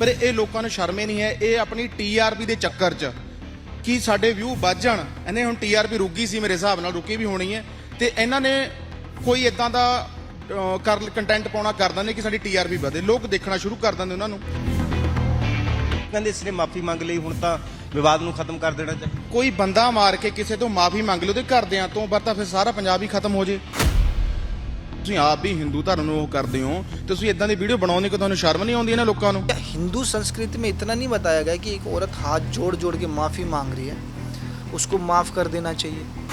ਪਰ ਇਹ ਲੋਕਾਂ ਨੂੰ ਸ਼ਰਮ ਨਹੀਂ ਹੈ। ਇਹ ਆਪਣੀ ਟੀਆਰਪੀ ਦੇ ਚੱਕਰ 'ਚ ਕਿ ਸਾਡੇ ਵਿਊ ਵੱਧ ਜਾਣ। ਇਹਨੇ ਹੁਣ ਟੀਆਰਪੀ ਰੁਕੀ ਸੀ ਮੇਰੇ ਹਿਸਾਬ ਨਾਲ ਰੁਕੀ ਵੀ ਹੋਣੀ ਹੈ। ਤੇ ਇਹਨਾਂ ਨੇ ਕੋਈ ਇਦਾਂ ਦਾ ਕਰ ਕੰਟੈਂਟ ਪਾਉਣਾ ਕਰ ਦਿੰਦੇ ਕਿ ਸਾਡੀ ਟੀਆਰਪੀ ਵਧੇ। ਲੋਕ ਦੇਖਣਾ ਸ਼ੁਰੂ ਕਰ ਦਿੰਦੇ ਉਹਨਾਂ ਨੂੰ। ਕਹਿੰਦੇ ਇਸ ਨੇ ਮਾਫੀ ਮੰਗ ਲਈ ਹੁਣ ਤਾਂ ਵਿਵਾਦ ਨੂੰ ਖਤਮ ਕਰ ਦੇਣਾ ਚਾਹੀਦਾ। ਕੋਈ ਬੰਦਾ ਮਾਰ ਕੇ ਕਿਸੇ ਤੋਂ ਮਾਫੀ ਮੰਗ ਲਓ ਤੇ ਘਰਦਿਆਂ ਤੋਂ ਪਰ ਤਾਂ ਫਿਰ ਸਾਰਾ ਪੰਜਾਬ ਹੀ ਖਤਮ ਹੋ ਜੇ। ਤੁਸੀਂ ਆਪ ਵੀ ਹਿੰਦੂ ਧਰਮ ਨੂੰ ਉਹ ਕਰਦੇ ਹੋ ਤੇ ਤੁਸੀਂ ਇਦਾਂ ਦੀ ਵੀਡੀਓ ਬਣਾਉਂਦੇ ਕਿ ਤੁਹਾਨੂੰ ਸ਼ਰਮ ਨਹੀਂ ਆਉਂਦੀ ਇਹਨਾਂ ਲੋਕਾਂ ਨੂੰ हिंदू संस्कृति में इतना नहीं बताया गया कि एक औरत हाथ जोड़ जोड़ के माफ़ी मांग रही है उसको माफ़ कर देना चाहिए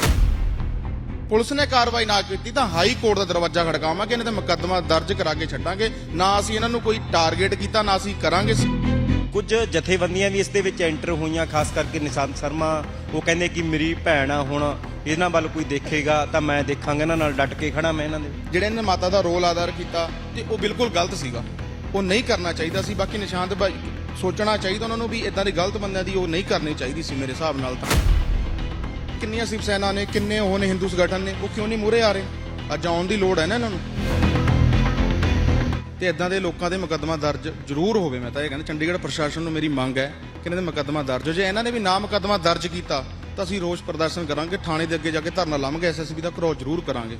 ਪੁਲਿਸ ਨੇ ਕਾਰਵਾਈ ਨਾ ਕੀਤੀ ਤਾਂ ਹਾਈ ਕੋਰਟ ਦਾ ਦਰਵਾਜ਼ਾ ਖੜਕਾਵਾਂਗੇ ਇਹਨਾਂ ਤੇ ਮੁਕੱਦਮਾ ਦਰਜ ਕਰਾ ਕੇ ਛੱਡਾਂਗੇ ਨਾ ਅਸੀਂ ਇਹਨਾਂ ਨੂੰ ਕੋਈ ਟਾਰਗੇਟ ਕੀਤਾ ਨਾ ਅਸੀਂ ਕਰਾਂਗੇ ਕੁਝ ਜਥੇਬੰਦੀਆਂ ਵੀ ਇਸ ਦੇ ਵਿੱਚ ਐਂਟਰ ਹੋਈਆਂ ਖਾਸ ਕਰਕੇ ਨਿਸ਼ਾਂਤ ਸ਼ਰਮਾ ਉਹ ਕਹਿੰਦੇ ਕਿ ਮੇਰੀ ਭੈਣ ਆ ਹੁਣ ਇਹਨਾਂ ਵੱਲ ਕੋਈ ਦੇਖੇਗਾ ਤਾਂ ਮੈਂ ਦੇਖਾਂਗਾ ਇਹਨਾਂ ਨਾਲ ਡਟ ਕੇ ਖੜਾ ਮੈਂ ਇਹਨਾਂ ਦੇ। ਜਿਹੜੇ ਇਹਨਾਂ ਨੇ ਮਾਤਾ ਦਾ ਰੋਲ ਅਦਾ ਕੀਤਾ ਤੇ ਉਹ ਬਿਲਕੁਲ ਗਲਤ ਸੀਗਾ। ਉਹ ਨਹੀਂ ਕਰਨਾ ਚਾਹੀਦਾ ਸੀ, ਬਾਕੀ ਨਿਸ਼ਾਂਤ ਭਾਈ ਸੋਚਣਾ ਚਾਹੀਦਾ ਉਹਨਾਂ ਨੂੰ ਵੀ ਇਦਾਂ ਦੇ ਗਲਤ ਬੰਦਿਆਂ ਦੀ ਉਹ ਨਹੀਂ ਕਰਨੀ ਚਾਹੀਦੀ ਸੀ ਮੇਰੇ ਹਿਸਾਬ ਨਾਲ ਤਾਂ। ਕਿੰਨੀਆਂ ਸਿਵ ਸੈਨਾ ਨੇ, ਕਿੰਨੇ ਉਹ ਨੇ ਹਿੰਦੂ ਸੰਗਠਨ ਨੇ, ਉਹ ਕਿਉਂ ਨਹੀਂ ਮੂਰੇ ਆ ਰਹੇ? ਅੱਜ ਆਉਣ ਦੀ ਲੋੜ ਹੈ ਨਾ ਇਹਨਾਂ ਨੂੰ। ਤੇ ਇਦਾਂ ਦੇ ਲੋਕਾਂ ਦੇ ਮੁਕੱਦਮਾ ਦਰਜ ਜ਼ਰੂਰ ਹੋਵੇ, ਮੈਂ ਤਾਂ ਇਹ ਕਹਿੰਦਾ, ਚੰਡੀਗੜ੍ਹ ਪ੍ਰਸ਼ਾਸਨ ਨੂੰ ਮੇਰੀ ਮੰਗ ਹੈ ਕਿ ਇਹਨਾਂ ਦੇ ਮੁਕੱਦਮਾ ਦਰਜ ਹੋ ਜੇ ਇਹਨਾਂ ਨੇ ਵੀ ਨਾ ਮੁਕੱਦਮਾ ਦਰਜ ਕੀਤਾ। ਤਾਂ ਅਸੀਂ ਰੋਸ ਪ੍ਰਦਰਸ਼ਨ ਕਰਾਂਗੇ, ਥਾਣੇ ਦੇ ਅੱਗੇ ਜਾ ਕੇ ਧਰਨਾ ਲਾਵਾਂਗੇ ਐਸਐਸਬੀ ਦਾ ਘਰੋ ਜ਼ਰੂਰ ਕਰਾਂਗੇ।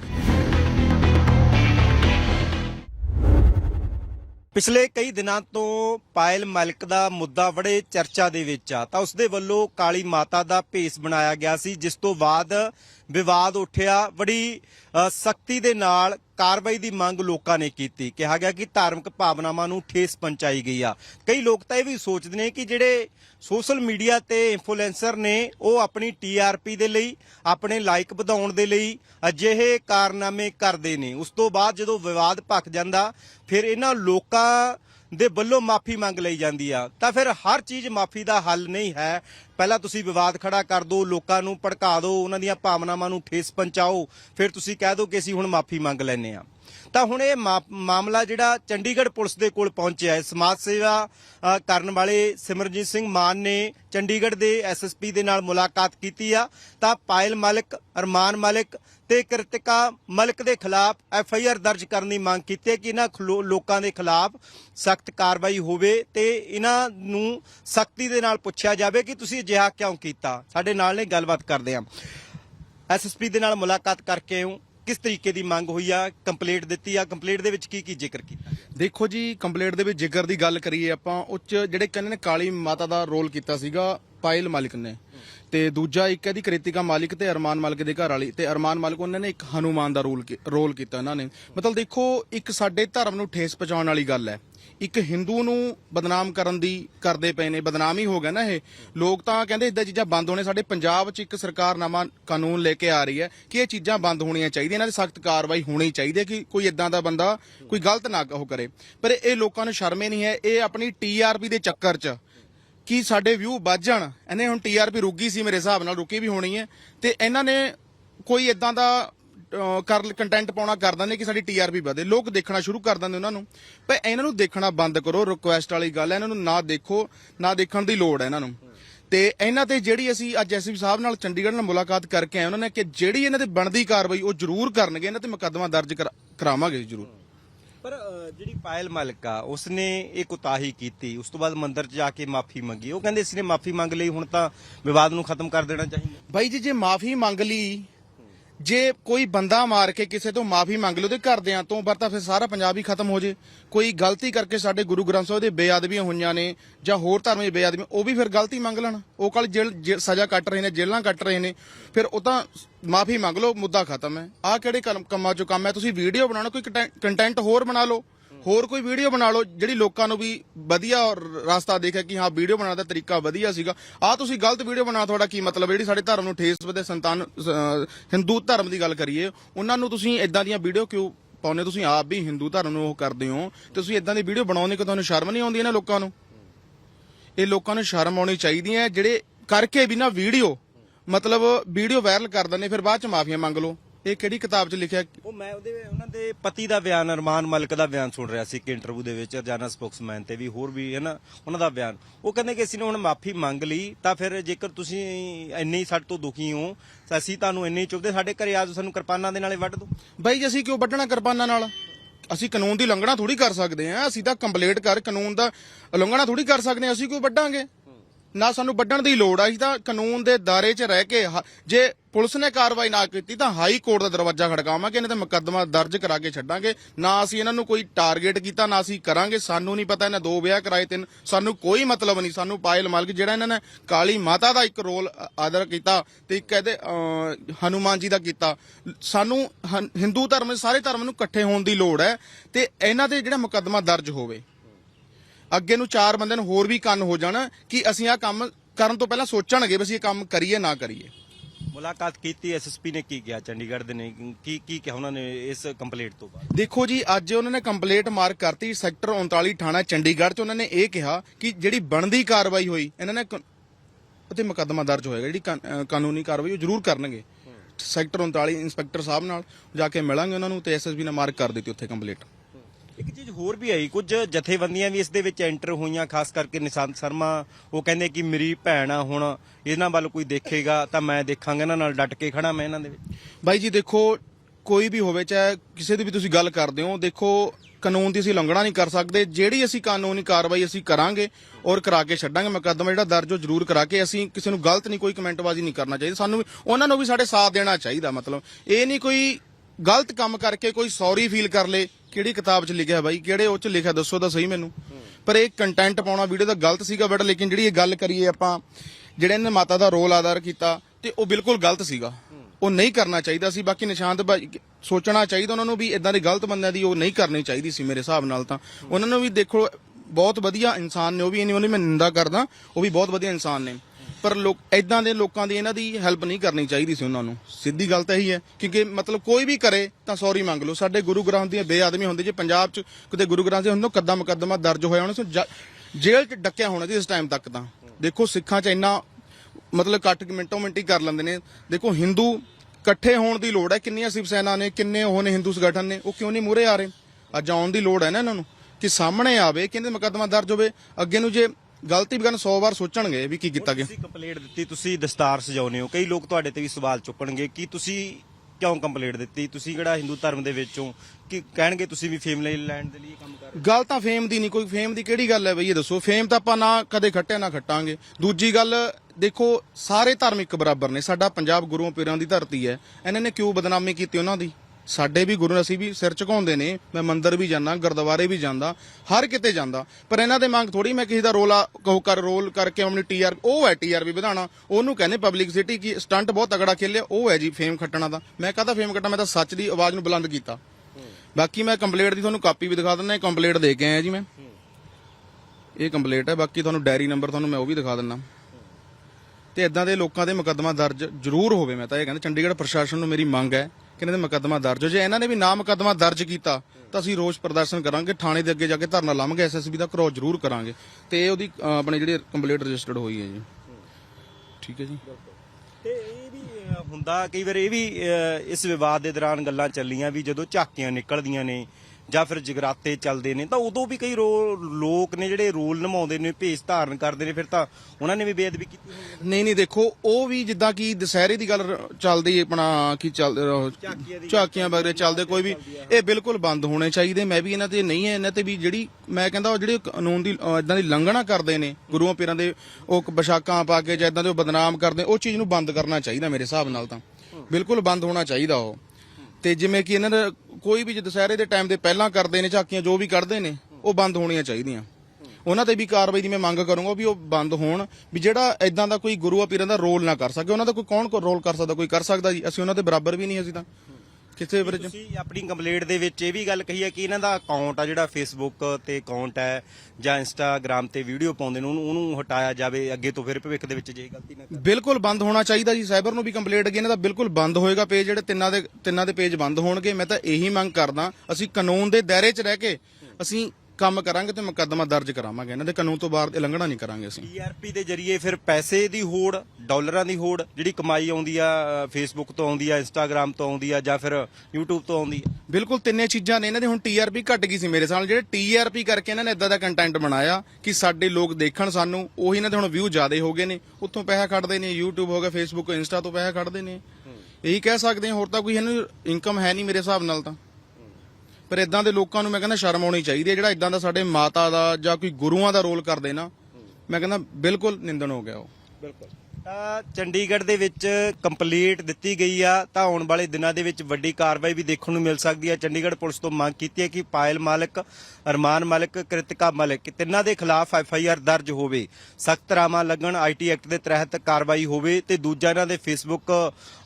ਪਿਛਲੇ ਕਈ ਦਿਨਾਂ ਤੋਂ ਪਾਇਲ ਮਲਿਕ ਦਾ ਮੁੱਦਾ ਬੜੇ ਚਰਚਾ ਦੇ ਵਿੱਚ ਆ, ਤਾਂ ਉਸ ਦੇ ਵੱਲੋਂ ਕਾਲੀ ਮਾਤਾ ਦਾ ਭੇਸ ਬਣਾਇਆ ਗਿਆ ਸੀ, ਜਿਸ ਤੋਂ ਬਾਅਦ ਵਿਵਾਦ ਉੱਠਿਆ। ਬੜੀ ਸਖਤੀ ਦੇ ਨਾਲ ਕਾਰਵਾਈ ਦੀ ਮੰਗ ਲੋਕਾਂ ਨੇ ਕੀਤੀ। ਕਿਹਾ ਗਿਆ ਕਿ ਧਾਰਮਿਕ ਭਾਵਨਾਵਾਂ ਨੂੰ ਠੇਸ ਪਹੁੰਚਾਈ ਗਈ ਆ। ਕਈ ਲੋਕ ਤਾਂ ਇਹ ਵੀ ਸੋਚਦੇ ਨੇ ਕਿ ਜਿਹੜੇ ਸੋਸ਼ਲ ਮੀਡੀਆ ਤੇ ਇਨਫਲੂਐਂਸਰ ਨੇ, ਉਹ ਆਪਣੀ ਟੀਆਰਪੀ ਦੇ ਲਈ, ਆਪਣੇ ਲਾਈਕ ਵਧਾਉਣ ਦੇ ਲਈ ਅਜਿਹੇ ਕਾਰਨਾਮੇ ਕਰਦੇ ਨੇ। ਉਸ ਤੋਂ ਬਾਅਦ ਜਦੋਂ ਵਿਵਾਦ ਭਖ ਜਾਂਦਾ, ਫਿਰ ਇਹਨਾਂ ਲੋਕਾਂ ਦੇ ਵੱਲੋਂ ਮਾਫੀ ਮੰਗ ਲਈ ਜਾਂਦੀ ਆ। ਤਾਂ ਫਿਰ ਹਰ ਚੀਜ਼ ਮਾਫੀ ਦਾ ਹੱਲ ਨਹੀਂ ਹੈ। ਪਹਿਲਾਂ ਤੁਸੀਂ ਵਿਵਾਦ ਖੜਾ ਕਰ ਦਿਓ ਲੋਕਾਂ ਨੂੰ ਭੜਕਾ ਦਿਓ ਉਹਨਾਂ ਦੀਆਂ ਭਾਵਨਾਵਾਂ ਨੂੰ ਠੇਸ ਪਹੁੰਚਾਓ। ਫਿਰ ਤੁਸੀਂ ਕਹਿ ਦਿਓ ਕਿ ਅਸੀਂ ਹੁਣ ਮਾਫੀ ਮੰਗ ਲੈਨੇ ਆ ਤਾਂ ਹੁਣ ਇਹ ਮਾ- ਮਾਮਲਾ ਜਿਹੜਾ ਚੰਡੀਗੜ੍ਹ ਪੁਲਿਸ ਦੇ ਕੋਲ ਪਹੁੰਚਿਆ ਹੈ। ਸਮਾਜ ਸੇਵਾ ਕਰਨ ਵਾਲੇ ਸਿਮਰਜੀਤ ਸਿੰਘ ਮਾਨ ਨੇ ਚੰਡੀਗੜ੍ਹ ਦੇ ਐਸਐਸਪੀ ਦੇ ਨਾਲ ਮੁਲਾਕਾਤ ਕੀਤੀ ਆ। ਤਾਂ ਪਾਇਲ ਮਲਿਕ, ਅਰਮਾਨ ਮਲਿਕ ਤੇ ਕ੍ਰਿਤਿਕਾ ਮਲਿਕ ਦੇ ਖਿਲਾਫ ਐਫ ਆਈ ਆਰ ਦਰਜ ਕਰਨ ਦੀ ਮੰਗ ਕੀਤੀ ਹੈ ਕਿ ਇਹਨਾਂ ਖਲੋ- ਲੋਕਾਂ ਦੇ ਖਿਲਾਫ ਸਖਤ ਕਾਰਵਾਈ ਹੋਵੇ ਤੇ ਇਹਨਾਂ ਨੂੰ ਸਖਤੀ ਦੇ ਨਾਲ ਪੁੱਛਿਆ ਜਾਵੇ ਕਿ ਤੁਸੀਂ ਅਜਿਹਾ ਕਿਉਂ ਕੀਤਾ। ਸਾਡੇ ਨਾਲ ਨੇ ਗੱਲਬਾਤ ਕਰਦੇ ਹਾਂ। ਐਸਐਸਪੀ ਦੇ ਨਾਲ ਮੁਲਾਕਾਤ ਕਰਕੇ ਆਏ ਕਿਸ ਤਰੀਕੇ ਦੀ ਮੰਗ ਹੋਈ ਆ, ਕੰਪਲੀਟ ਦਿੱਤੀ ਆ, ਕੰਪਲੀਟ ਦੇ ਵਿੱਚ ਕੀ ਕੀ ਜ਼ਿਕਰ ਕੀਤਾ ਦੇਖੋ ਜੀ, ਕੰਪਲੇਂਟ ਦੇ ਵਿੱਚ ਜ਼ਿਕਰ ਦੀ ਗੱਲ ਕਰੀਏ ਆਪਾਂ ਉੱਚ ਜਿਹੜੇ ਕਹਿੰਦੇ ਨੇ ਕਾਲੀ ਮਾਤਾ ਦਾ ਰੋਲ ਕੀਤਾ ਸੀਗਾ, ਪਾਇਲ ਮਾਲਿਕ ਨੇ। ਤੇ ਦੂਜਾ ਇੱਕ ਇਹਦੀ ਕ੍ਰਿਤਿਕਾ ਮਾਲਿਕ ਤੇ ਅਰਮਾਨ ਮਾਲਿਕ ਦੇ ਘਰ ਵਾਲੀ। ਤੇ ਅਰਮਾਨ ਮਾਲਿਕ, ਉਹਨਾਂ ਨੇ ਇੱਕ ਹਨੂਮਾਨ ਦਾ ਰੋਲ ਰੋਲ ਕੀਤਾ ਇਹਨਾਂ ਨੇ। ਮਤਲਬ ਦੇਖੋ, ਇੱਕ ਸਾਡੇ ਧਰਮ ਨੂੰ ਠੇਸ ਪਹੁੰਚਾਉਣ ਵਾਲੀ ਗੱਲ ਹੈ। ਇੱਕ ਹਿੰਦੂ ਨੂੰ ਬਦਨਾਮ ਕਰਨ ਦੀ ਕਰਦੇ ਪਏ ਨੇ, ਬਦਨਾਮ ਹੀ ਹੋ ਗਿਆ ਨਾ ਇਹ। ਲੋਕ ਤਾਂ ਕਹਿੰਦੇ ਇਦਾਂ ਚੀਜ਼ਾਂ ਬੰਦ ਹੋਣੇ, ਸਾਡੇ ਪੰਜਾਬ 'ਚ ਇੱਕ ਸਰਕਾਰ ਨਾਮਾ ਕਾਨੂੰਨ ਲੈ ਕੇ ਆ ਰਹੀ ਹੈ ਕਿ ਇਹ ਚੀਜ਼ਾਂ ਬੰਦ ਹੋਣੀਆਂ ਚਾਹੀਦੀਆਂ, ਇਹਨਾਂ ਦੀ ਸਖਤ ਕਾਰਵਾਈ ਹੋਣੀ ਚਾਹੀਦੀ ਹੈ ਕਿ ਕੋਈ ਇਦਾਂ ਦਾ ਬੰਦਾ ਕੋਈ ਗਲਤ ਨਾ ਉਹ ਕਰੇ। ਪਰ ਇਹ ਲੋਕਾਂ ਨੂੰ ਸ਼ਰਮ ਹੀ ਨਹੀਂ ਹੈ, ਇਹ ਆਪਣੀ ਟੀਆਰਪੀ ਦੇ ਚੱਕਰ 'ਚ ਕਿ ਸਾਡੇ ਵਿਊ ਵੱਧ ਜਾਣ। ਇਹਨੇ ਹੁਣ ਟੀਆਰਪੀ ਰੁਕੀ ਸੀ ਮੇਰੇ ਹਿਸਾਬ ਨਾਲ, ਰੁਕੀ ਵੀ ਹੋਣੀ ਹੈ। ਤੇ ਇਹਨਾਂ ਨੇ ਕੋਈ ਇਦਾਂ ਦਾ ਕਰ ਕੰਟੈਂਟ ਪਾਉਣਾ ਕਰ ਦਿੰਦੇ ਕਿ ਸਾਡੀ ਟੀਆਰਪੀ ਵਧੇ। ਲੋਕ ਦੇਖਣਾ ਸ਼ੁਰੂ ਕਰ ਦਿੰਦੇ ਉਹਨਾਂ ਨੂੰ। ਪਰ ਇਹਨਾਂ ਨੂੰ ਦੇਖਣਾ ਬੰਦ ਕਰੋ ਰਿਕੁਐਸਟ ਵਾਲੀ ਗੱਲ ਹੈ। ਇਹਨਾਂ ਨੂੰ ਨਾ ਦੇਖੋ ਨਾ ਦੇਖਣ ਦੀ ਲੋੜ ਹੈ ਇਹਨਾਂ ਨੂੰ। ਤੇ ਇਹਨਾਂ ਤੇ ਜਿਹੜੀ ਅਸੀਂ ਅੱਜ ਐਸਪੀ ਸਾਹਿਬ ਨਾਲ ਚੰਡੀਗੜ੍ਹ ਨਾਲ ਮੁਲਾਕਾਤ ਕਰਕੇ ਆਏ ਉਹਨਾਂ ਨੇ ਕਿ ਜਿਹੜੀ ਇਹਨਾਂ ਤੇ ਬਣਦੀ ਕਾਰਵਾਈ ਉਹ ਜ਼ਰੂਰ ਕਰਨਗੇ ਇਹਨਾਂ ਤੇ ਮੁਕੱਦਮਾ ਦਰਜ ਕਰਾ- ਕਰਾਵਾਂਗੇ ਜ਼ਰੂਰ। ਪਰ ਜਿਹੜੀ ਪਾਇਲ ਮਲਿਕ ਉਸਨੇ ਇਹ ਕੁਤਾਹੀ ਕੀਤੀ। ਉਸ ਤੋਂ ਬਾਅਦ ਮੰਦਿਰ 'ਚ ਜਾ ਕੇ ਮਾਫੀ ਮੰਗੀ। ਉਹ ਕਹਿੰਦੇ ਇਸਨੇ ਮਾਫੀ ਮੰਗ ਲਈ ਹੁਣ ਤਾਂ ਵਿਵਾਦ ਨੂੰ ਖਤਮ ਕਰ ਦੇਣਾ ਚਾਹੀਦਾ। ਬਾਈ ਜੀ ਜੇ ਮਾਫੀ ਮੰਗ ਲਈ ਜੇ ਕੋਈ ਬੰਦਾ ਮਾਰ ਕੇ ਕਿਸੇ ਤੋਂ ਮਾਫੀ ਮੰਗ ਲਓ ਤੇ ਘਰਦਿਆਂ ਤੋਂ, ਪਰ ਤਾਂ ਫਿਰ ਸਾਰਾ ਪੰਜਾਬ ਹੀ ਖਤਮ ਹੋ ਜੇ। ਕੋਈ ਗਲਤੀ ਕਰਕੇ ਸਾਡੇ ਗੁਰੂ ਗ੍ਰੰਥ ਸਾਹਿਬ ਦੇ ਬੇਅਦਬੀਆਂ ਹੋਈਆਂ ਨੇ ਜਾਂ ਹੋਰ ਧਰਮ ਦੀ ਬੇਅਦਬੀ ਉਹ ਵੀ ਫਿਰ ਗਲਤੀ ਮੰਗ ਲੈਣ। ਉਹ ਕੱਲ ਜੇਲ੍ਹ ਜੇ- ਸਜ਼ਾ ਕੱਟ ਰਹੇ ਨੇ, ਜੇਲ੍ਹਾਂ ਕੱਟ ਰਹੇ ਨੇ। ਫਿਰ ਉਹ ਤਾਂ ਮਾਫੀ ਮੰਗ ਲਓ, ਮੁੱਦਾ ਖਤਮ ਹੈ। ਆਹ ਕਿਹੜੇ ਕੰਮ- ਕੰਮਾਂ ਚੋਂ ਕੰਮ ਹੈ? ਤੁਸੀਂ ਵੀਡੀਓ ਬਣਾਉਣਾ, ਕੋਈ ਕੰਟੈਂਟ ਹੋਰ ਬਣਾ ਲਓ। ਹੋਰ ਕੋਈ ਵੀਡੀਓ ਬਣਾ ਲਓ ਜਿਹੜੀ ਲੋਕਾਂ ਨੂੰ ਵੀ ਵਧੀਆ ਰਸਤਾ ਦੇਖੇ ਕਿ ਹਾਂ, ਵੀਡੀਓ ਬਣਾਉਣ ਦਾ ਤਰੀਕਾ ਵਧੀਆ ਸੀਗਾ। ਆ ਤੁਸੀਂ ਗਲਤ ਵੀਡੀਓ ਬਣਾ, ਤੁਹਾਡਾ ਕੀ ਮਤਲਬ? ਜਿਹੜੀ ਸਾਡੇ ਧਰਮ ਨੂੰ ਠੇਸ ਵਧੇ, ਸੰਤਾਨ ਹਿੰਦੂ ਧਰਮ ਦੀ ਗੱਲ ਕਰੀਏ, ਉਹਨਾਂ ਨੂੰ ਤੁਸੀਂ ਇਦਾਂ ਦੀਆਂ ਵੀਡੀਓ ਕਿਉਂ ਪਾਉਂਦੇ ਹੋ? ਤੁਸੀਂ ਆਪ ਵੀ ਹਿੰਦੂ ਧਰਮ ਨੂੰ ਉਹ ਕਰਦੇ ਹੋ ਤੇ ਤੁਸੀਂ ਇਦਾਂ ਦੀ ਵੀਡੀਓ ਬਣਾਉਂਦੇ ਕਿ ਤੁਹਾਨੂੰ ਸ਼ਰਮ ਨਹੀਂ ਆਉਂਦੀ ਇਹਨਾਂ ਲੋਕਾਂ ਨੂੰ? ਇਹ ਲੋਕਾਂ ਨੂੰ ਸ਼ਰਮ ਆਉਣੀ ਚਾਹੀਦੀ ਹੈ, ਜਿਹੜੇ ਕਰਕੇ ਵੀ ਨਾ ਵੀਡੀਓ, ਮਤਲਬ ਵੀਡੀਓ ਵਾਇਰਲ ਕਰ ਦਿੰਦੇ, ਫਿਰ ਬਾਅਦ ਚ ਮਾਫੀਆਂ ਮੰਗ ਲਓ। ਇਹ ਕਿਹੜੀ ਕਿਤਾਬ 'ਚ ਲਿਖਿਆ? ਉਹ ਮੈਂ ਉਹਦੇ ਉਹਨਾਂ ਦੇ ਪਤੀ ਦਾ ਬਿਆਨ ਅਰਮਾਨ ਮਲਿਕ ਦਾ ਬਿਆਨ ਸੁਣ ਰਿਹਾ ਸੀ ਇੱਕ ਇੰਟਰਵਿਊ ਦੇ ਵਿੱਚ ਰਜਾਨਾ ਸਪੋਕਸਮੈਨ ਤੇ ਵੀ ਹੋਰ ਵੀ ਹੈ ਨਾ ਉਹਨਾਂ ਦਾ ਬਿਆਨ। ਉਹ ਕਹਿੰਦੇ ਕਿ ਅਸੀਂ ਨੇ ਹੁਣ ਮਾਫੀ ਮੰਗ ਲਈ ਤਾਂ ਫਿਰ ਜੇਕਰ ਤੁਸੀਂ ਇੰਨੇ ਹੀ ਸਾਡੇ ਤੋਂ ਦੁਖੀ ਹੋ ਤਾਂ ਅਸੀਂ ਤੁਹਾਨੂੰ ਇੰਨੇ ਹੀ ਚੁੱਕਦੇ ਸਾਡੇ ਘਰੇ ਆ ਜਾਓ ਸਾਨੂੰ ਕਿਰਪਾਨਾਂ ਦੇ ਨਾਲੇ ਵੱਢ ਦਿਓ। ਬਾਈ ਜੀ ਅਸੀਂ ਕਿਉਂ ਵੱਢਣਾ ਕਿਰਪਾਨਾਂ ਨਾਲ? ਅਸੀਂ ਕਾਨੂੰਨ ਦੀ ਉਲੰਘਣਾ ਥੋੜੀ ਕਰ ਸਕਦੇ ਹਾਂ ਅਸੀਂ ਤਾਂ ਕੰਪਲੀਟ ਕਰ ਕਾਨੂੰਨ ਦਾ ਉਲੰਘਣਾ ਥੋੜੀ ਕਰ ਸਕਦੇ ਹਾਂ ਅਸੀਂ ਕੋਈ ਵੱਡਾਂਗੇ ਨਾ ਸਾਨੂੰ ਵੱਢਣ ਦੀ ਲੋੜ ਆ ਅਸੀਂ ਤਾਂ ਕਾਨੂੰਨ ਦੇ ਦਾਇਰੇ 'ਚ ਰਹਿ ਕੇ ਹ- ਜੇ ਪੁਲਿਸ ਨੇ ਕਾਰਵਾਈ ਨਾ ਕੀਤੀ ਤਾਂ ਹਾਈ ਕੋਰਟ ਦਾ ਦਰਵਾਜ਼ਾ ਖੜਕਾਵਾਂਗੇ ਇਹਨਾਂ ਤਾਂ ਮੁਕੱਦਮਾ ਦਰਜ ਕਰਾ ਕੇ ਛੱਡਾਂਗੇ। ਨਾ ਅਸੀਂ ਇਹਨਾਂ ਨੂੰ ਕੋਈ ਟਾਰਗੇਟ ਕੀਤਾ ਨਾ ਅਸੀਂ ਕਰਾਂਗੇ ਸਾਨੂੰ ਨਹੀਂ ਪਤਾ ਇਹਨਾਂ ਦੋ ਵਿਆਹ ਕਰਾਏ ਤਿੰਨ ਸਾਨੂੰ ਕੋਈ ਮਤਲਬ ਨਹੀਂ ਸਾਨੂੰ ਪਾਇਲ ਮਾਲਕ ਜਿਹੜਾ ਇਹਨਾਂ ਨੇ ਕਾਲੀ ਮਾਤਾ ਦਾ ਇੱਕ ਰੋਲ ਆਦਰ ਕੀਤਾ ਤੇ ਇੱਕ ਇਹਦੇ ਅਹ, ਹਨੂਮਾਨ ਜੀ ਦਾ ਕੀਤਾ। ਸਾਨੂੰ ਹਨ- ਹਿੰਦੂ ਧਰਮ ਦੇ ਸਾਰੇ ਧਰਮ ਨੂੰ ਇਕੱਠੇ ਹੋਣ ਦੀ ਲੋੜ ਹੈ ਤੇ ਇਹਨਾਂ ਦੇ ਜਿਹੜਾ ਮੁਕੱਦਮਾ ਦਰਜ ਹੋਵੇ। ਅੱਗੇ ਨੂੰ ਚਾਰ ਬੰਦੇ ਨੂੰ ਹੋਰ ਵੀ ਕੰਨ ਹੋ ਜਾਣ ਕਿ ਅਸੀਂ ਆਹ ਕੰਮ ਕਰਨ ਤੋਂ ਪਹਿਲਾਂ ਸੋਚਣਗੇ ਵੀ ਅਸੀਂ ਇਹ ਕੰਮ ਕਰੀਏ ਨਾ ਕਰੀਏ। ਮੁਲਾਕਾਤ ਕੀਤੀ ਐਸਐਸਪੀ ਨੇ ਕੀ ਕਿਹਾ? ਚੰਡੀਗੜ੍ਹ ਦੇ ਨੇ ਕੀ ਕੀ ਕਿਹਾ ਉਹਨਾਂ ਨੇ ਇਸ ਕੰਪਲੇਂਟ ਤੋਂ ਬਾਅਦ? ਦੇਖੋ ਜੀ ਅੱਜ ਉਹਨਾਂ ਨੇ ਕੰਪਲੇਂਟ ਮਾਰਕ ਕਰਤੀ ਸੈਕਟਰ 39 ਥਾਣਾ ਚੰਡੀਗੜ੍ਹ ਚ। ਉਹਨਾਂ ਨੇ ਇਹ ਕਿਹਾ ਕਿ ਜਿਹੜੀ ਬਣਦੀ ਕਾਰਵਾਈ ਹੋਈ ਇਹਨਾਂ ਨੇ ਉੱਤੇ ਮੁਕੱਦਮਾ ਦਰਜ ਹੋਏਗਾ ਜਿਹੜੀ ਕਾਨੂੰਨੀ ਕਾਰਵਾਈ ਉਹ ਜ਼ਰੂਰ ਕਰਨਗੇ। ਸੈਕਟਰ 39 ਇੰਸਪੈਕਟਰ ਸਾਹਿਬ ਨਾਲ ਜਾ ਕੇ ਮਿਲਾਂਗੇ ਉਹਨਾਂ ਨੂੰ ਤੇ ਐਸਐਸਬੀ ਨੇ ਮਾਰਕ ਕਰ ਦਿੱਤੀ ਉੱਥੇ ਕੰਪਲੇਂਟ ਇੱਕ ਚੀਜ਼ ਹੋਰ ਵੀ ਆਈ, ਕੁਝ ਜਥੇਬੰਦੀਆਂ ਵੀ ਇਸ ਦੇ ਵਿੱਚ ਐਂਟਰ ਹੋਈਆਂ, ਖਾਸ ਕਰਕੇ ਨਿਸ਼ਾਂਤ ਸ਼ਰਮਾ, ਉਹ ਕਹਿੰਦੇ ਕਿ ਮੇਰੀ ਭੈਣ ਆ ਹੁਣ, ਇਹਨਾਂ ਵੱਲ ਕੋਈ ਦੇਖੇਗਾ ਤਾਂ ਮੈਂ ਦੇਖਾਂਗਾ, ਇਹਨਾਂ ਨਾਲ ਡਟ ਕੇ ਖੜਾ ਮੈਂ ਇਹਨਾਂ ਦੇ ਵਿੱਚ। ਬਾਈ ਜੀ, ਦੇਖੋ, ਕੋਈ ਵੀ ਹੋਵੇ, ਚਾਹੇ ਕਿਸੇ ਦੀ ਵੀ ਤੁਸੀਂ ਗੱਲ ਕਰਦੇ ਹੋ, ਦੇਖੋ, ਕਾਨੂੰਨ ਦੀ ਅਸੀਂ ਉਲੰਘਣਾ ਨਹੀਂ ਕਰ ਸਕਦੇ, ਜਿਹੜੀ ਅਸੀਂ ਕਾਨੂੰਨੀ ਕਾਰਵਾਈ ਅਸੀਂ ਕਰਾਂਗੇ ਔਰ ਕਰਾ ਕੇ ਛੱਡਾਂਗੇ, ਮੁਕੱਦਮਾ ਜਿਹੜਾ ਦਰਜ ਉਹ ਜ਼ਰੂਰ ਕਰਾ ਕੇ ਅਸੀਂ ਕਿਸੇ ਨੂੰ ਗਲਤ ਨਹੀਂ, ਕੋਈ ਕਮੈਂਟਬਾਜ਼ੀ ਨਹੀਂ ਕਰਨਾ ਚਾਹੀਦਾ, ਸਾਨੂੰ ਵੀ, ਉਹਨਾਂ ਨੂੰ ਵੀ ਸਾਡੇ ਸਾਥ ਦੇਣਾ ਚਾਹੀਦਾ, ਮਤਲਬ, ਇਹ ਨਹੀਂ ਕੋਈ ਗਲਤ ਕੰਮ ਕਰਕੇ ਕੋਈ ਸੌਰੀ ਫੀਲ ਕਰ ਲੇ, ਕਿਹੜੀ ਕਿਤਾਬ 'ਚ ਲਿਖਿਆ ਬਾਈ? ਕਿਹੜੇ ਉਹ 'ਚ ਲਿਖਿਆ? ਦੱਸੋ ਤਾਂ ਸਹੀ ਮੈਨੂੰ। ਪਰ ਇਹ ਕੰਟੈਂਟ ਪਾਉਣਾ ਵੀਡੀਓ ਦਾ ਗਲਤ ਸੀਗਾ ਬਟ, ਲੇਕਿਨ ਜਿਹੜੀ ਇਹ ਗੱਲ ਕਰੀਏ ਆਪਾਂ, ਜਿਹੜੇ ਇਹਨੇ ਮਾਤਾ ਦਾ ਰੋਲ ਆਦਾਰ ਕੀਤਾ, ਤੇ ਉਹ ਬਿਲਕੁਲ ਗਲਤ ਸੀਗਾ। ਉਹ ਨਹੀਂ ਕਰਨਾ ਚਾਹੀਦਾ ਸੀ, ਬਾਕੀ ਨਿਸ਼ਾਂਤ ਭਾਈ ਸੋਚਣਾ ਚਾਹੀਦਾ ਉਹਨਾਂ ਨੂੰ ਵੀ ਇਦਾਂ ਦੇ ਗਲਤ ਬੰਦਿਆਂ ਦੀ ਉਹ ਨਹੀਂ ਕਰਨੀ ਚਾਹੀਦੀ ਸੀ ਮੇਰੇ ਹਿਸਾਬ ਨਾਲ ਤਾਂ। ਉਹਨਾਂ ਨੂੰ ਵੀ ਦੇਖੋ, ਬਹੁਤ ਵਧੀਆ ਇਨਸਾਨ ਨੇ, ਉਹ ਵੀ ਨਹੀਂ, ਉਹਨੇ ਮੈਂ ਨਿੰਦਾ ਕਰਦਾ, ਉਹ ਵੀ ਬਹੁਤ ਵਧੀਆ ਇਨਸਾਨ ਨੇ। ਪਰ ਲੋਕ ਇਦਾਂ ਦੇ ਲੋਕਾਂ ਦੀ ਇਹਨਾਂ ਦੀ ਹੈਲਪ ਨਹੀਂ ਕਰਨੀ ਚਾਹੀਦੀ ਸੀ ਉਹਨਾਂ ਨੂੰ। ਸਿੱਧੀ ਗੱਲ ਤਾਂ ਇਹੀ ਹੈ, ਕਿਉਂਕਿ ਮਤਲਬ ਕੋਈ ਵੀ ਕਰੇ ਤਾਂ ਸੌਰੀ ਮੰਗ ਲਓ। ਸਾਡੇ ਗੁਰੂ ਗ੍ਰੰਥ ਦੀਆਂ ਬੇਆਦਮੀ ਹੁੰਦੇ, ਜੇ ਪੰਜਾਬ 'ਚ ਕਿਤੇ ਗੁਰੂ ਗ੍ਰੰਥ ਦੇ ਹੁੰਦੋਂ ਕੱਦਾ ਮੁਕੱਦਮਾ ਦਰਜ ਹੋਇਆ, ਉਹਨਾਂ ਨੂੰ ਜੇਲ੍ਹ 'ਚ ਡੱਕਿਆ ਹੋਣਾ ਸੀ ਇਸ ਟਾਈਮ ਤੱਕ ਤਾਂ। ਦੇਖੋ, ਸਿੱਖਾਂ 'ਚ ਇੰਨਾ ਮਤਲਬ ਕੱਟ ਕੇ ਮਿੰਟੋ ਮਿੰਟੀ ਕਰ ਲੈਂਦੇ ਨੇ। ਦੇਖੋ ਹਿੰਦੂ ਇਕੱਠੇ ਹੋਣ ਦੀ ਲੋੜ ਹੈ। ਕਿੰਨੀਆਂ ਸ਼ਿਵ ਸੈਨਾ ਨੇ, ਕਿੰਨੇ ਉਹ ਨੇ ਹਿੰਦੂ ਸੰਗਠਨ ਨੇ, ਉਹ ਕਿਉਂ ਨਹੀਂ ਮੂਰੇ ਆ ਰਹੇ? ਅੱਜ ਆਉਣ ਦੀ ਲੋੜ ਹੈ ਨਾ ਇਹਨਾਂ ਨੂੰ। ਕਿ ਸਾਹਮਣੇ ਆਵੇ, ਕਹਿੰਦੇ ਮੁਕੱਦਮਾ ਦਰਜ ਹੋਵੇ, ਅੱਗੇ ਨੂੰ ਜੇ ਗਲਤੀ ਵੀ ਕਰਨ 100 ਵਾਰ ਸੋਚਣਗੇ ਵੀ ਕੀ ਕੀਤਾ ਗਿਆ। ਤੁਸੀਂ ਕੰਪਲੇਂਟ ਦਿੱਤੀ ਤੁਸੀਂ ਦਸਤਾਰ ਸਜਾਉਨੇ ਹੋ। ਕਈ ਲੋਕ ਤੁਹਾਡੇ ਤੇ ਵੀ ਸਵਾਲ ਚੁੱਕਣਗੇ ਕਿ ਤੁਸੀਂ ਕਿਉਂ ਕੰਪਲੇਂਟ ਦਿੱਤੀ? ਤੁਸੀਂ ਕਿਹੜਾ ਹਿੰਦੂ ਧਰਮ ਦੇ ਵਿੱਚੋਂ ਕਿ ਕਹਿਣਗੇ ਤੁਸੀਂ ਵੀ ਫੇਮ ਲੈਣ ਦੇ ਲਈ ਇਹ ਕੰਮ ਕਰ ਰਹੇ ਹੋ? ਗੱਲ ਤਾਂ ਫੇਮ ਦੀ ਨਹੀਂ ਕੋਈ ਫੇਮ ਦੀ ਕਿਹੜੀ ਗੱਲ ਹੈ ਬਈ ਇਹ ਦੱਸੋ। ਫੇਮ ਤਾਂ ਆਪਾਂ ਨਾ ਕਦੇ ਖੱਟਿਆ ਨਾ ਖੱਟਾਂਗੇ। ਦੂਜੀ ਗੱਲ ਦੇਖੋ ਸਾਰੇ ਧਰਮ ਇੱਕ ਬਰਾਬਰ ਨੇ। ਸਾਡਾ ਪੰਜਾਬ ਗੁਰੂਆਂ ਪੀਰਾਂ ਦੀ ਧਰਤੀ ਹੈ। ਇਹਨਾਂ ਨੇ ਕਿਉਂ ਬਦਨਾਮੀ ਕੀਤੀ ਉਹਨਾਂ ਦੀ? ਸਾਡੇ ਵੀ ਗੁਰੂ ਅਸੀਂ ਵੀ ਸਿਰ ਝੁਕਾਉਂਦੇ ਨੇ, ਮੈਂ ਮੰਦਿਰ ਵੀ ਜਾਂਦਾ, ਗੁਰਦੁਆਰੇ ਵੀ ਜਾਂਦਾ, ਹਰ ਕਿਤੇ ਜਾਂਦਾ। ਪਰ ਇਹਨਾਂ ਦੇ ਮੰਗ ਥੋੜੀ ਮੈਂ ਕਿਸੇ ਦਾ ਰੋਲ ਆ- ਕਹੋ ਕਰ, ਰੋਲ ਕਰਕੇ ਆਪਣੀ ਟੀਆਰ ਉਹ ਹੈ ਟੀਆਰਪੀ ਵਧਾਣਾ ਉਹਨੂੰ ਕਹਿੰਦੇ ਪਬਲਿਸਿਟੀ ਕੀ ਸਟੰਟ ਬਹੁਤ ਤਗੜਾ ਖੇਲਿਆ, ਉਹ ਹੈ ਜੀ ਫੇਮ ਖੱਟਣਾ ਦਾ। ਮੈਂ ਕਹਦਾ ਫੇਮ ਖੱਟਣਾ? ਮੈਂ ਤਾਂ ਸੱਚ ਦੀ ਆਵਾਜ਼ ਨੂੰ ਬੁਲੰਦ ਕੀਤਾ। ਬਾਕੀ ਮੈਂ ਕੰਪਲੀਟ ਦੀ ਤੁਹਾਨੂੰ ਕਾਪੀ ਵੀ ਦਿਖਾ ਦਿੰਦਾ ਇਹ ਕੰਪਲੀਟ ਦੇ ਕੇ ਆਇਆ ਜੀ ਮੈਂ। ਇਹ ਕੰਪਲੀਟ ਹੈ, ਬਾਕੀ ਤੁਹਾਨੂੰ ਡਾਇਰੀ ਨੰਬਰ ਤੁਹਾਨੂੰ ਮੈਂ ਉਹ ਵੀ ਦਿਖਾ ਦਿੰਦਾ। ਤੇ ਇਦਾਂ ਦੇ ਲੋਕਾਂ ਦੇ ਮੁਕੱਦਮਾ ਦਰਜ ਜ਼ਰੂਰ ਹੋਵੇ, ਮੈਂ ਤਾਂ ਇਹ ਕਹਿੰਦਾ, ਚੰਡੀਗੜ੍ਹ ਪ੍ਰਸ਼ਾਸਨ ਨੂੰ ਮੇਰੀ ਮੰਗ ਹੈ ਕਿ ਇਹਨਾਂ ਦੇ ਮੁਕੱਦਮਾ ਦਰਜ ਹੋ ਜੇ? ਇਹਨਾਂ ਨੇ ਵੀ ਨਾ ਮੁਕੱਦਮਾ ਦਰਜ ਕੀਤਾ ਤਾਂ ਅਸੀਂ ਰੋਸ ਪ੍ਰਦਰਸ਼ਨ ਕਰਾਂਗੇ ਥਾਣੇ ਦੇ ਅੱਗੇ ਜਾ ਕੇ ਧਰਨਾ ਲਾਵਾਂਗੇ ਐਸਐਸਬੀ ਦਾ ਕਰੋ ਜ਼ਰੂਰ ਕਰਾਂਗੇ। ਤੇ ਉਹਦੀ ਅਹ, ਆਪਣੇ ਜਿਹੜੀ ਕੰਪਲੀਟ ਰਜਿਸਟਰਡ ਹੋਈ ਹੈ ਜੀ। ਠੀਕ ਹੈ ਜੀ। ਤੇ ਇਹ ਵੀ ਅਹ, ਹੁੰਦਾ ਕਈ ਵਾਰ ਇਹ ਵੀ ਅਹ, ਇਸ ਵਿਵਾਦ ਦੇ ਦੌਰਾਨ ਗੱਲਾਂ ਚੱਲੀਆਂ ਵੀ ਜਦੋਂ ਝਾਕੀਆਂ ਨਿਕਲਦੀਆਂ ਨੇ ਜਾਂ ਫਿਰ ਜਗਰਾਤੇ ਚੱਲਦੇ ਨੇ ਤਾਂ ਉਦੋਂ ਵੀ ਕਈ ਲੋਕ ਨੇ ਜਿਹੜੇ ਰੋਲ ਨਿਭਾਉਂਦੇ ਨੇ ਭੇਸ ਧਾਰਨ ਕਰਦੇ ਨੇ ਫਿਰ ਤਾਂ ਉਹਨਾਂ ਨੇ ਵੀ ਬੇਅਦਬੀ ਕੀਤੀ ਨਹੀਂ ਨਹੀਂ ਦੇਖੋ ਉਹ ਵੀ ਜਿੱਦਾਂ ਕਿ ਦੁਸਹਿਰੇ ਦੀ ਗੱਲ ਚੱਲਦੀ ਆਪਣਾ ਕੀ ਚੱਲ ਝਾਕੀਆਂ ਵਗੈਰੇ ਚੱਲਦੇ ਕੋਈ ਵੀ ਇਹ ਬਿਲਕੁਲ ਬੰਦ ਹੋਣੇ ਚਾਹੀਦੇ ਮੈਂ ਵੀ ਇਹਨਾਂ ਤੇ ਨਹੀਂ ਹੈ ਇਹਨਾਂ ਤੇ ਵੀ ਜਿਹੜੀ ਮੈਂ ਕਹਿੰਦਾ ਉਹ ਜਿਹੜੇ ਕਾਨੂੰਨ ਦੀ ਇਦਾਂ ਦੀ ਲੰਘਣਾ ਕਰਦੇ ਨੇ ਗੁਰੂਆਂ ਪੀਰਾਂ ਦੇ ਉਹ ਬਸ਼ਾਕਾਂ ਪਾ ਕੇ ਜਾਂ ਇਦਾਂ ਦੇ ਉਹ ਬਦਨਾਮ ਕਰਦੇ ਉਹ ਚੀਜ਼ ਨੂੰ ਬੰਦ ਕਰਨਾ ਚਾਹੀਦਾ ਮੇਰੇ ਹਿਸਾਬ ਨਾਲ ਤਾਂ। ਬਿਲਕੁਲ ਬੰਦ ਹੋਣਾ ਚਾਹੀਦਾ ਉਹ। ਤੇ ਜਿਵੇਂ ਕਿ ਇਹਨਾਂ ਦਾ ਕੋਈ ਵੀ ਜੇ ਦੁਸਹਿਰੇ ਦੇ ਟਾਈਮ ਦੇ ਪਹਿਲਾਂ ਕਰਦੇ ਨੇ ਝਾਕੀਆਂ ਜੋ ਵੀ ਕੱਢਦੇ ਨੇ, ਉਹ ਬੰਦ ਹੋਣੀਆਂ ਚਾਹੀਦੀਆਂ। ਉਹਨਾਂ ਤੇ ਵੀ ਕਾਰਵਾਈ ਦੀ ਮੈਂ ਮੰਗ ਕਰੂੰਗਾ ਵੀ ਉਹ ਬੰਦ ਹੋਣ, ਵੀ ਜਿਹੜਾ ਇਦਾਂ ਦਾ ਕੋਈ ਗੁਰੂ ਆ, ਪੀਰਾਂ ਦਾ ਰੋਲ ਨਾ ਕਰ ਸਕੇ। ਉਹਨਾਂ ਦਾ ਕੋਈ ਕੌਣ ਰੋਲ ਕਰ ਸਕਦਾ, ਕੋਈ ਕਰ ਸਕਦਾ ਜੀ? ਅਸੀਂ ਉਹਨਾਂ ਦੇ ਬਰਾਬਰ ਵੀ ਨਹੀਂ, ਅਸੀਂ ਤਾਂ। ਕਿਸੇ ਵੀਰ ਤੁਸੀਂ ਆਪਣੀ ਕੰਪਲੇਂਟ ਦੇ ਵਿੱਚ ਇਹ ਵੀ ਗੱਲ ਕਹੀ ਹੈ ਕਿ ਇਹਨਾਂ ਦਾ ਅਕਾਊਂਟ ਆ ਜਿਹੜਾ ਫੇਸਬੁੱਕ ਤੇ ਅਕਾਊਂਟ ਹੈ ਜਾਂ ਇੰਸਟਾਗ੍ਰam ਤੇ ਵੀਡੀਓ ਪਾਉਂਦੇ ਨੇ ਉਹਨੂੰ ਉਹਨੂੰ ਹਟਾਇਆ ਜਾਵੇ ਅੱਗੇ ਤੋਂ ਫਿਰ ਭਵਿੱਖ ਦੇ ਵਿੱਚ ਜੇ ਗਲਤੀ ਨਾ ਬਿਲਕੁਲ ਬੰਦ ਹੋਣਾ ਚਾਹੀਦਾ ਜੀ ਸਾਈਬਰ ਨੂੰ ਵੀ ਕੰਪਲੀਟ ਅੱਗੇ ਇਹਨਾਂ ਦਾ ਬਿਲਕੁਲ ਬੰਦ ਹੋਏਗਾ ਪੇਜ ਜਿਹੜੇ ਤਿੰਨਾਂ ਦੇ ਤਿੰਨਾਂ ਦੇ ਪੇਜ ਬੰਦ ਹੋਣਗੇ। ਮੈਂ ਤਾਂ ਇਹੀ ਮੰਗ ਕਰਦਾ ਅਸੀਂ ਕਾਨੂੰਨ ਦੇ ਦਾਇਰੇ 'ਚ ਰਹਿ ਕੇ ਅਸੀਂ ਕੰਮ ਕਰਾਂਗੇ ਤੇ ਮੁਕੱਦਮਾ ਦਰਜ ਕਰਾਵਾਂਗੇ। ਇਹਨਾਂ ਦੇ ਕਾਨੂੰਨ ਤੋਂ ਬਾਹਰ ਇਹ ਲੰਘਣਾ ਨਹੀਂ ਕਰਾਂਗੇ ਅਸੀਂ। ਟੀਆਰਪੀ ਦੇ ਜ਼ਰੀਏ ਫਿਰ ਪੈਸੇ ਦੀ ਹੋੜ ਡਾਲਰਾਂ ਦੀ ਹੋੜ ਜਿਹੜੀ ਕਮਾਈ ਆਉਂਦੀ ਆ ਫੇਸਬੁੱਕ ਤੋਂ ਆਉਂਦੀ ਆ ਇੰਸਟਾਗ੍ਰam ਤੋਂ ਆਉਂਦੀ ਆ ਜਾਂ ਫਿਰ YouTube ਤੋਂ ਆਉਂਦੀ ਆ। ਬਿਲਕੁਲ ਤਿੰਨੇ ਚੀਜ਼ਾਂ ਨੇ। ਇਹਨਾਂ ਦੇ ਹੁਣ ਟੀਆਰਪੀ ਘਟ ਗਈ ਸੀ ਮੇਰੇ ਸਾਲ ਜਿਹੜੇ ਟੀਆਰਪੀ ਕਰਕੇ ਇਹਨਾਂ ਨੇ ਇਦਾਂ ਦਾ ਕੰਟੈਂਟ ਬਣਾਇਆ ਕਿ ਸਾਡੇ ਲੋਕ ਦੇਖਣ ਸਾਨੂੰ ਉਹੀ ਇਹਨਾਂ ਦੇ ਹੁਣ ਵਿਊ ਜ਼ਿਆਦੇ ਹੋ ਗਏ ਨੇ। ਉੱਥੋਂ ਪੈਸਾ ਕੱਢਦੇ ਨੇ YouTube ਹੋ ਗਿਆ Facebook ਇੰਸਟਾ ਤੋਂ ਪੈਸਾ ਕੱਢਦੇ ਨੇ। ਇਹੀ ਕਹਿ ਸਕਦੇ ਹਾਂ ਹੋਰ ਤਾਂ ਕੋਈ ਇਹਨੂੰ ਇਨਕਮ ਹੈ ਨਹੀਂ ਮੇਰੇ ਹਿਸਾਬ ਨਾਲ ਤਾਂ। ਪਰ ਇਦਾਂ ਦੇ ਲੋਕਾਂ ਨੂੰ ਮੈਂ ਕਹਿੰਦਾ ਸ਼ਰਮ ਆਉਣੀ ਚਾਹੀਦੀ ਹੈ, ਜਿਹੜਾ ਇਦਾਂ ਦਾ ਸਾਡੇ ਮਾਤਾ ਦਾ ਜਾਂ ਕੋਈ ਗੁਰੂਆਂ ਦਾ ਰੋਲ ਕਰਦੇ ਨਾ, ਮੈਂ ਕਹਿੰਦਾ ਬਿਲਕੁਲ ਨਿੰਦਣ ਹੋ ਗਿਆ ਉਹ। ਬਿਲਕੁਲ। ਤਾਂ ਚੰਡੀਗੜ੍ਹ ਦੇ ਵਿੱਚ ਕੰਪਲੀਟ ਦਿੱਤੀ ਗਈ ਆ, ਤਾਂ ਆਉਣ ਵਾਲੇ ਦਿਨਾਂ ਦੇ ਵਿੱਚ ਵੱਡੀ ਕਾਰਵਾਈ ਵੀ ਦੇਖਣ ਨੂੰ ਮਿਲ ਸਕਦੀ ਹੈ ਚੰਡੀਗੜ੍ਹ ਪੁਲਿਸ ਤੋਂ ਮੰਗ ਕੀਤੀ ਹੈ ਕਿ ਪਾਇਲ ਮਾਲਕ, ਅਰਮਾਨ ਮਾਲਕ, ਕ੍ਰਿਤਿਕਾ ਮਾਲਕ ਤਿੰਨਾਂ ਦੇ ਖਿਲਾਫ ਐਫ ਆਈ ਆਰ ਦਰਜ ਹੋਵੇ। ਸਖਤ ਰਾਮਾ ਲੱਗਣ ਆਈ ਟੀ ਐਕਟ ਦੇ ਤਹਿਤ ਕਾਰਵਾਈ ਹੋਵੇ ਤੇ ਦੂਜਾ ਇਹਨਾਂ ਦੇ ਫੇਸਬੁੱਕ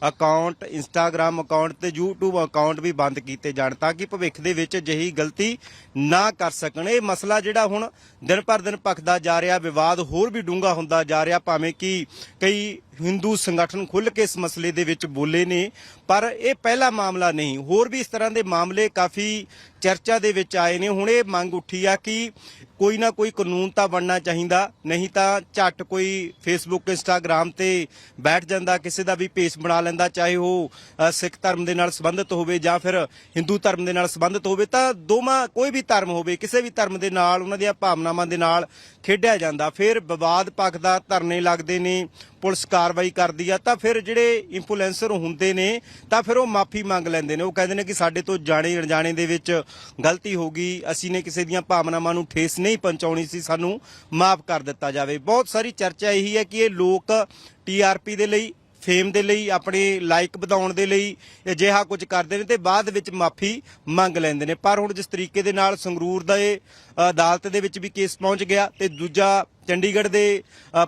ਅਕਾਊਂਟ ਇੰਸਟਾਗ੍ਰam ਅਕਾਊਂਟ ਤੇ YouTube ਅਕਾਊਂਟ ਵੀ ਬੰਦ ਕੀਤੇ ਜਾਣ ਤਾਂ ਕਿ ਭਵਿੱਖ ਦੇ ਵਿੱਚ ਅਜਿਹੀ ਗਲਤੀ ਨਾ ਕਰ ਸਕਣ। ਇਹ ਮਸਲਾ ਜਿਹੜਾ ਹੁਣ ਦਿਨ ਪਰ ਦਿਨ ਭਖਦਾ ਜਾ ਰਿਹਾ, ਵਿਵਾਦ ਹੋਰ ਵੀ ਡੂੰਘਾ ਹੁੰਦਾ ਜਾ ਰਿਹਾ, ਭਾਵੇਂ ਕਿ ਕਈ ਹਿੰਦੂ ਸੰਗਠਨ ਖੁੱਲ੍ਹ ਕੇ ਇਸ ਮਸਲੇ ਦੇ ਵਿੱਚ ਬੋਲੇ ਨੇ, ਪਰ ਇਹ ਪਹਿਲਾ ਮਾਮਲਾ ਨਹੀਂ। ਹੋਰ ਵੀ ਇਸ ਤਰ੍ਹਾਂ ਦੇ ਮਾਮਲੇ ਕਾਫੀ ਚਰਚਾ ਦੇ ਵਿੱਚ ਆਏ ਨੇ। ਹੁਣ ਇਹ ਮੰਗ ਉੱਠੀ ਆ ਕਿ ਕੋਈ ਨਾ ਕੋਈ ਕਾਨੂੰਨ ਤਾਂ ਬਣਨਾ ਚਾਹੀਦਾ, ਨਹੀਂ ਤਾਂ ਝੱਟ ਕੋਈ ਫੇਸਬੁੱਕ ਇੰਸਟਾਗ੍ਰam ਤੇ ਬੈਠ ਜਾਂਦਾ, ਕਿਸੇ ਦਾ ਵੀ ਪੇਜ ਬਣਾ ਲੈਂਦਾ, ਚਾਹੇ ਉਹ ਸਿੱਖ ਧਰਮ ਦੇ ਨਾਲ ਸੰਬੰਧਿਤ ਹੋਵੇ ਜਾਂ ਫਿਰ ਹਿੰਦੂ ਧਰਮ ਦੇ ਨਾਲ ਸੰਬੰਧਿਤ ਹੋਵੇ, ਤਾਂ ਦੋਵਾਂ, ਕੋਈ ਵੀ ਧਰਮ ਹੋਵੇ, ਕਿਸੇ ਵੀ ਧਰਮ ਦੇ ਨਾਲ, ਉਹਨਾਂ ਦੀਆਂ ਭਾਵਨਾਵਾਂ ਦੇ ਨਾਲ ਖੇਡਿਆ ਜਾਂਦਾ। ਫਿਰ ਵਿਵਾਦ ਪੱਖ ਦਾ ਧਰਨੇ ਲੱਗਦੇ ਨੇ, ਪੁਲਿਸ ਕਾਰਵਾਈ ਕਰਦੀ ਆ, ਤਾਂ ਫਿਰ ਜਿਹੜੇ ਇਨਫਲੂਐਂਸਰ ਹੁੰਦੇ ਨੇ, ਤਾਂ ਫਿਰ ਉਹ ਮਾਫੀ ਮੰਗ ਲੈਂਦੇ ਨੇ। ਉਹ ਕਹਿੰਦੇ ਨੇ ਕਿ ਸਾਡੇ ਤੋਂ ਜਾਣੇ ਅਣਜਾਣੇ ਦੇ ਵਿੱਚ ਗਲਤੀ ਹੋ ਗਈ, ਅਸੀਂ ਨੇ ਕਿਸੇ ਦੀਆਂ ਭਾਵਨਾਵਾਂ ਨੂੰ ਠੇਸ ਨਹੀਂ ਪਹੁੰਚਾਉਣੀ ਸੀ, ਸਾਨੂੰ ਮਾਫ ਕਰ ਦਿੱਤਾ ਜਾਵੇ। ਬਹੁਤ ਸਾਰੀ ਚਰਚਾ ਇਹੀ ਹੈ ਕਿ ਇਹ ਲੋਕ ਟੀਆਰਪੀ ਦੇ ਲਈ ਫੇਮ ਦੇ ਲਈ, ਆਪਣੇ ਲਾਈਕ ਵਧਾਉਣ ਦੇ ਲਈ ਅਜਿਹਾ ਕੁਝ ਕਰਦੇ ਨੇ ਤੇ ਬਾਅਦ ਵਿੱਚ ਮਾਫੀ ਮੰਗ ਲੈਂਦੇ ਨੇ। ਪਰ ਹੁਣ ਜਿਸ ਤਰੀਕੇ ਦੇ ਨਾਲ ਸੰਗਰੂਰ ਦਾ ਇਹ ਅਦਾਲਤ ਦੇ ਵਿੱਚ ਵੀ ਕੇਸ ਪਹੁੰਚ ਗਿਆ ਤੇ ਦੂਜਾ ਚੰਡੀਗੜ੍ਹ ਦੇ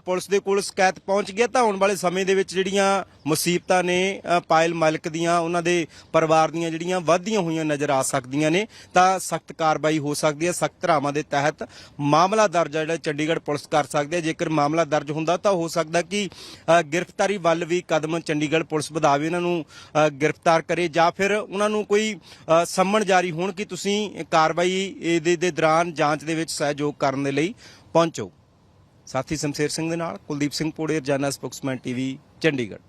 ਪੁਲਿਸ ਦੇ ਕੋਲ ਸ਼ਿਕਾਇਤ ਪਹੁੰਚ ਗਿਆ ਤਾਂ ਆਉਣ ਵਾਲੇ ਸਮੇਂ ਦੇ ਵਿੱਚ ਜਿਹੜੀਆਂ ਮੁਸੀਬਤਾਂ ਨੇ ਪਾਇਲ ਮਾਲਕ ਦੀਆਂ, ਉਹਨਾਂ ਦੇ ਪਰਿਵਾਰ ਦੀਆਂ ਜਿਹੜੀਆਂ ਵੱਧਦੀਆਂ ਹੋਈਆਂ ਨਜ਼ਰ ਆ ਸਕਦੀਆਂ ਨੇ, ਤਾਂ ਸਖਤ ਕਾਰਵਾਈ ਹੋ ਸਕਦੀ ਹੈ, ਸਖਤ ਧਾਰਾਵਾਂ ਦੇ ਤਹਿਤ ਮਾਮਲਾ ਦਰਜ ਜਿਹੜਾ ਚੰਡੀਗੜ੍ਹ ਪੁਲਿਸ ਕਰ ਸਕਦੀ ਹੈ। ਜੇਕਰ ਮਾਮਲਾ ਦਰਜ ਹੁੰਦਾ, ਤਾਂ ਹੋ ਸਕਦਾ ਕਿ ਗ੍ਰਿਫਤਾਰੀ ਵੱਲ ਵੀ ਕਦਮ ਚੰਡੀਗੜ੍ਹ ਪੁਲਿਸ ਵਧਾਵੇ, ਉਹਨਾਂ ਨੂੰ ਗ੍ਰਿਫਤਾਰ ਕਰੇ, ਜਾਂ ਫਿਰ ਉਹਨਾਂ ਨੂੰ ਕੋਈ ਸੰਮਣ ਜਾਰੀ ਹੋਣ ਕਿ ਤੁਸੀਂ ਕਾਰਵਾਈ ਇਹਦੇ ਦੇ ਦੌਰਾਨ ਜਾਂਚ ਦੇ ਵਿੱਚ ਸਹਿਯੋਗ ਕਰਨ ਦੇ ਲਈ ਪਹੁੰਚੋ। ਸਾਥੀ ਸ਼ਮਸ਼ੇਰ ਸਿੰਘ ਦੇ ਨਾਲ ਕੁਲਦੀਪ ਸਿੰਘ ਪੋੜੇਰ ਜਾਨਾ ਸਪੋਕਸਮੈਨ ਟੀਵੀ ਚੰਡੀਗੜ੍ਹ।